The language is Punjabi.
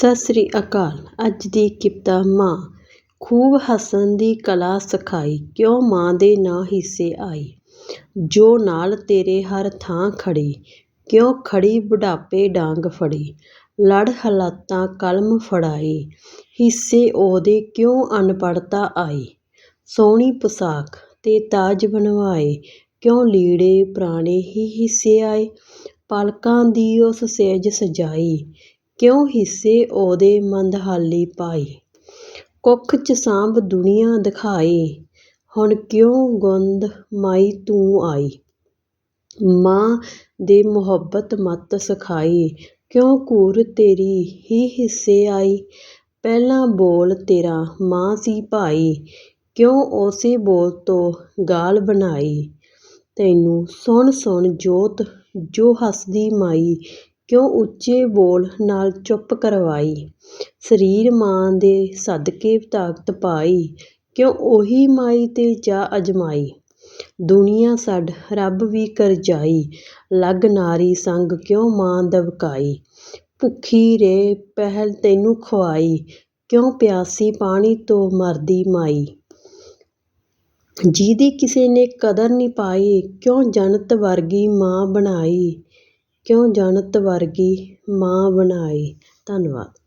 ਸਤਿ ਸ੍ਰੀ ਅਕਾਲ। ਅੱਜ ਦੀ ਕਿੱਤਾ ਮਾਂ। ਖੂਬ ਹੱਸਣ ਦੀ ਕਲਾ ਸਿਖਾਈ। ਕਿਉਂ ਮਾਂ ਦੇ ਨਾਂ ਹਿੱਸੇ ਆਈ? ਜੋ ਨਾਲ ਤੇਰੇ ਹਰ ਥਾਂ ਖੜੀ। ਕਿਉਂ ਖੜੀ ਬੁਢਾਪੇ ਡਾਂਗ ਫੜੀ? ਲੜ ਹਾਲਾਤਾਂ ਕਲਮ ਫੜਾਈ। ਹਿੱਸੇ ਉਹਦੇ ਕਿਉਂ ਅਨਪੜ੍ਹਤਾ ਆਈ? ਸੋਹਣੀ ਪੁਸ਼ਾਕ ਤੇ ਤਾਜ ਬਣਵਾਏ। ਕਿਉਂ ਲੀੜੇ ਪੁਰਾਣੇ ਹੀ ਹਿੱਸੇ ਆਏ? ਪਲਕਾਂ ਦੀ ਉਸ ਸੇਜ ਸਜਾਈ। ਕਿਉਂ ਹਿੱਸੇ ਉਹਦੇ ਮੰਦਹਾਲੀ ਪਾਈ? ਕੁੱਖ ਚ ਸਾਂਭ ਦੁਨੀਆਂ ਦਿਖਾਈ। ਹੁਣ ਕਿਉਂ ਗੁੰਦ ਮਾਈ ਤੂੰ ਆਈ? ਮਾਂ ਦੇ ਮੁਹੱਬਤ ਮੱਤ ਸਿਖਾਈ। ਕਿਉਂ ਘੂਰ ਤੇਰੀ ਹੀ ਹਿੱਸੇ ਆਈ? ਪਹਿਲਾਂ ਬੋਲ ਤੇਰਾ ਮਾਂ ਸੀ ਭਾਈ। ਕਿਉਂ ਉਸੇ ਬੋਲ ਤੋਂ ਗਾਲ ਬਣਾਈ? ਤੈਨੂੰ ਸੁਣ ਸੁਣ ਜੋਤ ਜੋ ਹੱਸਦੀ ਮਾਈ। ਕਿਉਂ ਉੱਚੇ ਬੋਲ ਨਾਲ ਚੁੱਪ ਕਰਵਾਈ? ਸਰੀਰ ਮਾਂ ਦੇ ਸਦਕੇ ਤਾਕਤ ਪਾਈ, ਕਿਉਂ ਉਹੀ ਮਾਈ ਤੇ ਜਾ ਅਜਮਾਈ? ਦੁਨੀਆ ਛੱਡ ਰੱਬ ਵੀ ਕਰਜਾਈ ਲੱਗ ਨਾਰੀ ਸੰਗ ਕਿਉਂ ਮਾਂ ਦਬਕਾਈ? ਭੁੱਖੀ ਰਹੇ ਪਹਿਲ ਤੈਨੂੰ ਖਵਾਈ ਕਿਉਂ ਪਿਆਸੀ ਪਾਣੀ ਤੋਂ ਮਰਦੀ ਮਾਈ? ਜਿਹਦੀ ਕਿਸੇ ਨੇ ਕਦਰ ਨੀ ਪਾਈ, ਕਿਉਂ ਜੰਨਤ ਵਰਗੀ ਮਾਂ ਬਣਾਈ? ਕਿਉਂ ਜਣਤ ਵਰਗੀ ਮਾਂ ਬਣਾਈ? ਧੰਨਵਾਦ।